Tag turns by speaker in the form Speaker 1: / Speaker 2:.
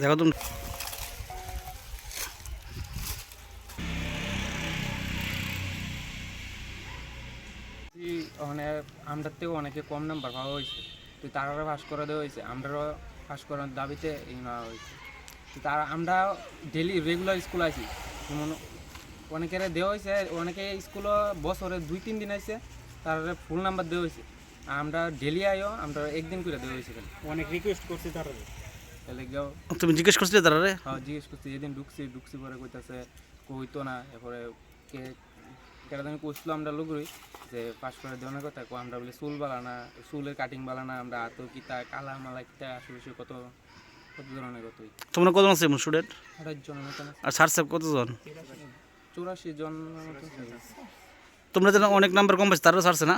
Speaker 1: দেখো তুমি।
Speaker 2: জি, ওখানে আমরার থেকেও অনেকে কম নাম্বার পাওয়া হয়েছে। তো তারা পাস করে দেওয়া হয়েছে আমরাও পাস করার দাবিতে এই নেওয়া হয়েছে। তো তারা আমরা ডেলি রেগুলার স্কুল আছি যেমন অনেকের দেওয়া হয়েছে অনেকে স্কুলও বছরে দুই তিন দিন আছে তার ফুল নাম্বার দেওয়া হয়েছে। আমরা ডেলি আইও আমরা একদিন করে দেওয়া হয়েছে
Speaker 3: অনেক রিকোয়েস্ট করছি তারা
Speaker 1: তুমি জিজ্ঞেস করছিলে তারা রে
Speaker 2: হ্যাঁ জিজ্ঞেস করছি যেদিন ঢুকছি ঢুকছি পরে কইতাছে কইতো না এরপরে কে কেটা আমি কইছিল আমরা লোকই যে পাস করে দেওয়ার কথা কো আমরা বলে চুল বালানা চুলের কাটিং বালানা আমরা হাত কিতা কালা মালা কিতা আসলে কত কত ধরনের কতই
Speaker 1: তোমরা কজন আছে স্টুডেন্ট
Speaker 2: আঠাশ আছে।
Speaker 1: আর স্যার সাহেব কতজন
Speaker 2: চৌরাশি জন
Speaker 1: তোমরা যেন অনেক নাম্বার কম পাইছো তারাও ছাড়ছে না।